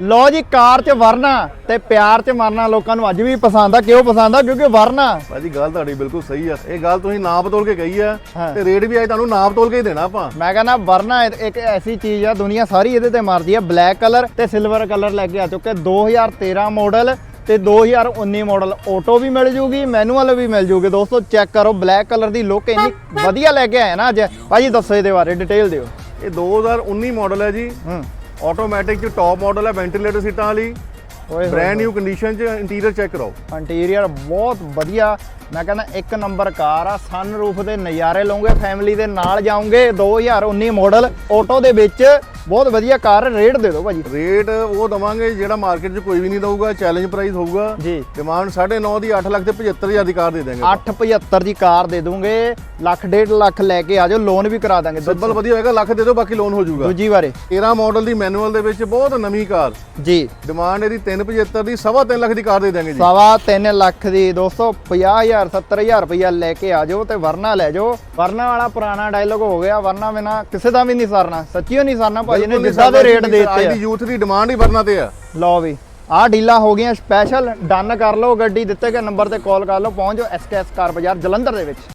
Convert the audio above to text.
ਲੋ ਜੀ ਕਾਰ 'ਚ ਵਰਨਾ ਤੇ ਪਿਆਰ 'ਚ ਮਰਨਾ ਲੋਕਾਂ ਨੂੰ ਅੱਜ ਵੀ ਪਸੰਦ ਆ। ਕਿਉਂ ਪਸੰਦ ਆ? ਕਿਉਂਕਿ ਵਰਨਾ। ਭਾਜੀ ਗੱਲ ਤੁਹਾਡੀ ਬਿਲਕੁਲ ਸਹੀ ਆ। ਇਹ ਗੱਲ ਤੁਸੀਂ ਨਾਪ ਤੋਲ ਕੇ ਕਹੀ ਆ ਹਾਂ। ਤੇ ਰੇਟ ਵੀ ਅੱਜ ਤੁਹਾਨੂੰ ਨਾਪ ਤੋਲ ਕੇ ਹੀ ਦੇਣਾ ਆਪਾਂ। ਮੈਂ ਕਹਿੰਦਾ ਵਰਨਾ ਇੱਕ- ਇੱਕ ਐਸੀ ਚੀਜ਼ ਆ ਦੁਨੀਆ ਸਾਰੀ ਇਹਦੇ ਤੇ ਮਰਦੀ ਆ। ਬਲੈਕ ਕਲਰ ਤੇ ਸਿਲਵਰ ਕਲਰ ਲੈ ਕੇ ਆ ਚੁੱਕੇ। 2013 ਮਾਡਲ ਤੇ 2019 ਮਾਡਲ ਆਟੋ ਵੀ ਮਿਲ ਜੂਗੀ ਮੈਨੂਅਲ ਵੀ ਮਿਲ ਜੂਗੀ। ਦੋਸਤੋ ਚੈੱਕ ਕਰੋ ਬਲੈਕ ਕਲਰ ਦੀ ਲੁੱਕ ਇੰਨੀ ਵਧੀਆ ਲੈ ਕੇ ਆਏ ਨਾ ਅੱਜ। ਭਾਜੀ ਦੱਸੋ ਇਹਦੇ ਬਾਰੇ ਡਿਟੇਲ ਦਿਓ। ਇਹ 2019 ਮਾਡਲ ਹੈ ਜੀ। ਹੂੰ। ਆਟੋਮੈਟਿਕ ਚ ਟੌਪ ਮਾਡਲ ਹੈ ਵੈਂਟੀਲੇਟਰ ਸੀਟਾਂ ਵਾਲੀ। ਓਏ ਬ੍ਰੈਂਡ ਨਿਊ ਕੰਡੀਸ਼ਨ ਚ ਇੰਟੀਰੀਅਰ ਚੈੱਕ ਕਰਾਓ। ਇੰਟੀਰੀਅਰ ਬਹੁਤ ਵਧੀਆ। ਮੈਂ ਕਹਿੰਦਾ ਇੱਕ ਨੰਬਰ ਕਾਰ ਆ ਸਨ ਰੂਫ ਦੇ ਨਜ਼ਾਰੇ ਲਓਗੇ ਫੈਮਿਲੀ ਦੇ ਨਾਲ ਜਾਓਗੇ 2019 ਮਾਡਲ ਆਟੋ ਦੇ ਵਿੱਚ ਬਹੁਤ ਵਧੀਆ ਕਾਰ ਰੇਟ ਦੇ ਦਿਓ ਭਾਜੀ। ਰੇਟ ਉਹ ਦਵਾਂਗੇ ਜਿਹੜਾ ਮਾਰਕੀਟ 'ਚ ਕੋਈ ਵੀ ਨਹੀਂ ਦਊਗਾ ਚੈਲੰਜ ਪ੍ਰਾਈਸ ਹੋਊਗਾ। ਜੀ। ਡਿਮਾਂਡ 9.5 ਦੀ 8 ਲੱਖ ਤੇ 75000 ਦੀ ਕਾਰ ਦੇ ਦੇਵਾਂਗੇ 875 ਦੀ ਕਾਰ ਦੇ ਦੂੰਗੇ ਲੱਖ ਡੇਢ ਲੱਖ ਲੈ ਕੇ ਆ ਜਾਓ ਲੋਨ ਵੀ ਕਰਾ ਦਾਂਗੇ ਸਿੰਪਲ ਵਧੀਆ ਹੋਏਗਾ ਲੱਖ ਦੇ ਦਿਓ ਬਾਕੀ ਲੋਨ ਹੋ ਜਾਊਗਾ। ਦੂਜੀ ਵਾਰੇ। 13 ਮਾਡਲ ਦੀ ਮੈਨੂਅਲ ਦੇ ਵਿੱਚ ਬਹੁਤ ਨਵੀਂ ਕਾਰ। ਜੀ। ਡਿਮਾਂਡ ਇਹਦੀ 375 ਦੀ ਸਵਾ ਤਿੰਨ ਲੱਖ ਦੀ ਕਾਰ ਦੇ ਦੇਵਾਂਗੇ ਜੀ। ਸਵਾ 3 ਲੱਖ ਦੀ ਦੋਸਤੋ 50000 70000 ਰੁਪਇਆ ਲੈ ਕੇ ਆ ਜਾਓ ਤੇ ਵਰਨਾ ਲੈ ਜਾਓ। ਵਰਨਾ ਵਾਲਾ ਪੁਰਾਣਾ ਡਾਇਲੋਗ ਹੋ ਗਿਆ। ਵਰਨਾ ਬਿਨਾ ਕਿਸੇ ਦਾ ਵੀ ਨਹੀਂ ਸਰਨਾ। ਸੱਚੀਓ ਨਹੀਂ ਸਰਨਾ ਭਾਜੀ ਨੇ ਜਿੱਦਾਂ ਦੇ ਰੇਟ ਦਿੱਤੇ ਅੱਜ ਆ ਦੀ ਯੂਥ ਦੀ ਡਿਮਾਂਡ ਹੀ ਵਰਨਾ ਤੇ ਆ। ਲਓ ਵੀ ਆਹ ਡੀਲਾਂ ਹੋ ਗਈਆਂ। ਸਪੈਸ਼ਲ ਡਨ ਕਰ ਲਓ ਗੱਡੀ ਦਿੱਤੇ ਗਏ। ਨੰਬਰ ਤੇ ਕਾਲ ਕਰ ਲਓ। ਪਹੁੰਚ ਐਸਕੇਐਸ ਕਾਰ ਬਾਜ਼ਾਰ ਜਲੰਧਰ ਦੇ ਵਿੱਚ।